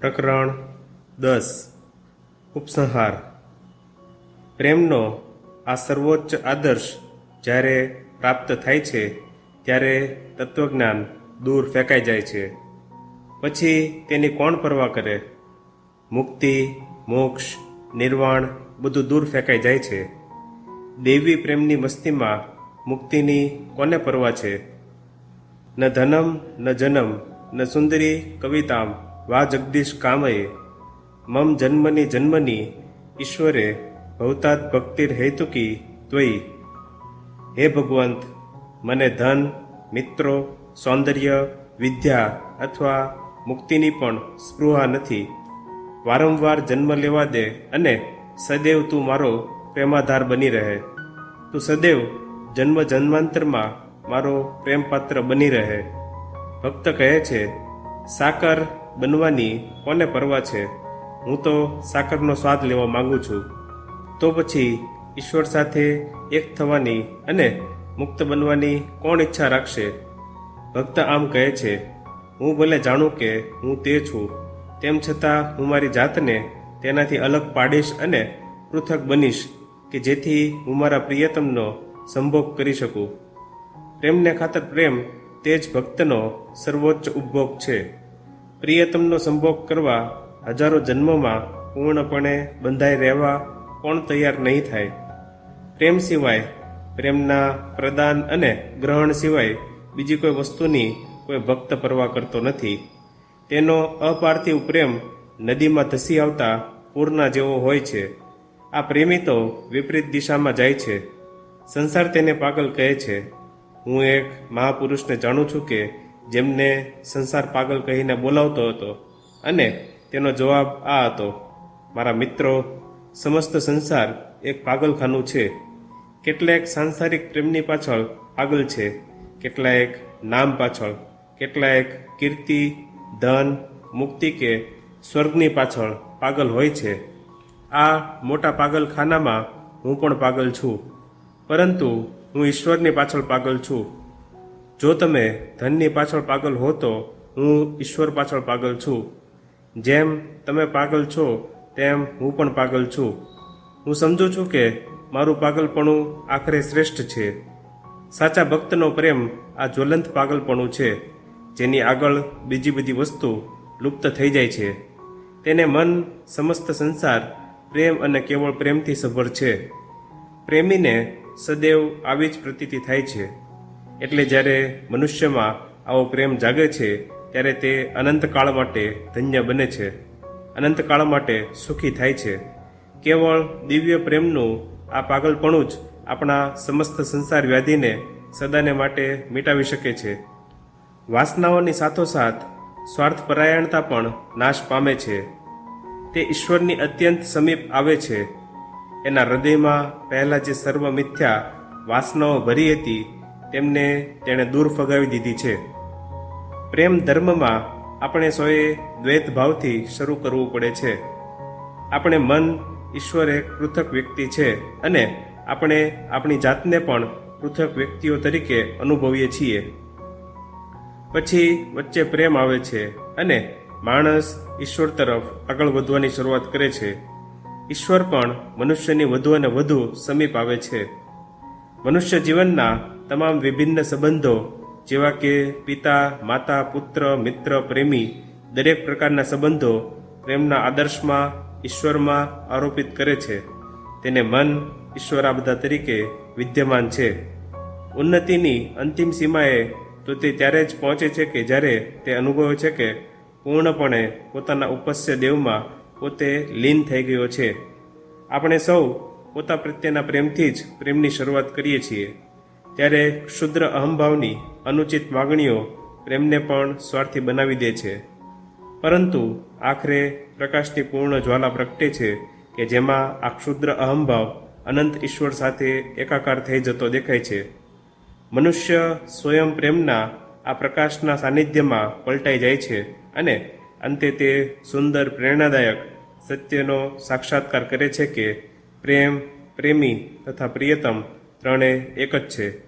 પ્રકરણ દસ. ઉપસંહાર. પ્રેમનો આ સર્વોચ્ચ આદર્શ જ્યારે પ્રાપ્ત થાય છે, ત્યારે તત્વજ્ઞાન દૂર ફેંકાઈ જાય છે. પછી તેની કોણ પરવા કરે? મુક્તિ, મોક્ષ, નિર્વાણ બધું દૂર ફેંકાઈ જાય છે. દેવી પ્રેમની મસ્તીમાં મુક્તિની કોને પરવા છે? ન ધનમ, ન જનમ, ન સુંદરી કવિતામ વા જગદીશ કામયે, મમ જન્મની જન્મની, ઈશ્વરે ભવતાત ભક્તિર હેતુકી ત્વયી. હે ભગવંત, મને ધન, મિત્રો, સૌંદર્ય, વિદ્યા અથવા મુક્તિની પણ સ્પૃહા નથી. વારંવાર જન્મ લેવા દે અને સદૈવ તું મારો પ્રેમાધાર બની રહે. તું સદૈવ જન્મ જન્માંતરમાં મારો પ્રેમપાત્ર બની રહે. ભક્ત કહે છે, સાકર બનવાની કોને પરવા છે? હું તો સાકરનો સ્વાદ લેવા માંગુ છું. તો પછી ઈશ્વર સાથે એક થવાની અને મુક્ત બનવાની કોણ ઈચ્છા રાખશે? ભક્ત આમ કહે છે, હું ભલે જાણું કે હું તે છું. તેમ છતાં હું મારી જાતને તેનાથી અલગ પાડીશ અને પૃથક બનીશ, કે જેથી હું મારા પ્રિયતમનો સંભોગ કરી શકું. પ્રેમને ખાતર પ્રેમ તે જ ભક્તનો સર્વોચ્ચ ઉપભોગ છે. પ્રિયતમનો સંભોગ કરવા હજારો જન્મમાં પૂર્ણપણે બંધાઈ રહેવા કોણ તૈયાર નહીં થાય? પ્રેમ સિવાય પ્રેમના પ્રદાન અને ગ્રહણ સિવાય બીજી કોઈ વસ્તુની કોઈ ભક્ત પરવા કરતો નથી. તેનો અપાર્થિવ પ્રેમ નદીમાં ધસી આવતા પૂરના જેવો હોય છે. આ પ્રેમી તો વિપરીત દિશામાં જાય છે. સંસાર તેને પાગલ કહે છે. હું એક મહાપુરુષને જાણું છું કે જેમને સંસાર પાગલ કહીને બોલાવતો હતો. અને તેનો જવાબ આ હતો, મારા મિત્રો, સમસ્ત સંસાર એક પાગલખાનું છે. કેટલાક સાંસારિક પ્રેમની પાછળ પાગલ છે, કેટલાક નામ પાછળ, કેટલાક કીર્તિ, ધન, મુક્તિ કે સ્વર્ગની પાછળ પાગલ હોય છે. આ મોટા પાગલખાનામાં હું પણ પાગલ છું. પરંતુ હું ઈશ્વરની પાછળ પાગલ છું. જો તમે ધનની પાછળ પાગલ હો તો હું ઈશ્વર પાછળ પાગલ છું. જેમ તમે પાગલ છો, તેમ હું પણ પાગલ છું. હું સમજુ છું કે મારું પાગલપણું આખરે શ્રેષ્ઠ છે. સાચા ભક્તનો પ્રેમ આ જ્વલંત પાગલપણું છે, જેની આગળ બીજી બધી વસ્તુ લુપ્ત થઈ જાય છે. તેને મન સમસ્ત સંસાર, પ્રેમ અને કેવળ પ્રેમથી સભર છે. પ્રેમીને સદૈવ આવી જ પ્રતીતિ થાય છે. એટલે જ્યારે મનુષ્યમાં આવો પ્રેમ જાગે છે, ત્યારે તે અનંતકાળ માટે ધન્ય બને છે. અનંતકાળ માટે સુખી થાય છે. કેવળ દિવ્ય પ્રેમનું આ પાગલપણું જ આપણા સમસ્ત સંસાર વ્યાધિને સદાને માટે મિટાવી શકે છે. વાસનાઓની સાથોસાથ સ્વાર્થપરાયણતા પણ નાશ પામે છે. તે ઈશ્વરની અત્યંત સમીપ આવે છે. એના હૃદયમાં પહેલાં જે સર્વ મિથ્યા વાસનાઓ ભરી હતી તેમને તેણે દૂર ફગાવી દીધી છે. પ્રેમ ધર્મમાં આપણે સોએ દ્વૈત ભાવથી શરૂ કરવું પડે છે. આપણે મન ઈશ્વર એક પૃથક વ્યક્તિ છે અને આપણે આપણી જાતને પણ પૃથક વ્યક્તિઓ તરીકે અનુભવીએ છીએ. પછી વચ્ચે પ્રેમ આવે છે અને માણસ ઈશ્વર તરફ આગળ વધવાની શરૂઆત કરે છે. ઈશ્વર પણ મનુષ્યની વધુ અને વધુ સમીપ આવે છે. મનુષ્ય જીવનના તમામ વિભિન્ન સંબંધો, જેવા કે પિતા, માતા, પુત્ર, મિત્ર, પ્રેમી, દરેક પ્રકારના સંબંધો પ્રેમના આદર્શમાં, ઈશ્વરમાં આરોપિત કરે છે. તેને મન ઈશ્વર આ બધા તરીકે વિદ્યમાન છે. ઉન્નતિની અંતિમ સીમાએ તો તે ત્યારે જ પહોંચે છે કે જ્યારે તે અનુભવે છે કે પૂર્ણપણે પોતાના ઉપસ્ય દેવમાં પોતે લીન થઈ ગયો છે. આપણે સૌ પોતા પ્રત્યેના પ્રેમથી જ પ્રેમની શરૂઆત કરીએ છીએ. ત્યારે ક્ષુદ્ર અહંભાવની અનુચિત માગણીઓ પ્રેમને પણ સ્વાર્થી બનાવી દે છે. પરંતુ આખરે પ્રકાશની પૂર્ણ જ્વાલા પ્રગટે છે કે જેમાં આ ક્ષુદ્ર અહંભાવ અનંત ઈશ્વર સાથે એકાકાર થઈ જતો દેખાય છે. મનુષ્ય સ્વયં પ્રેમના આ પ્રકાશના સાનિધ્યમાં પલટાઈ જાય છે અને અંતે તે સુંદર પ્રેરણાદાયક સત્યનો સાક્ષાત્કાર કરે છે કે પ્રેમ, પ્રેમી તથા પ્રિયતમ ત્રણે એક જ છે.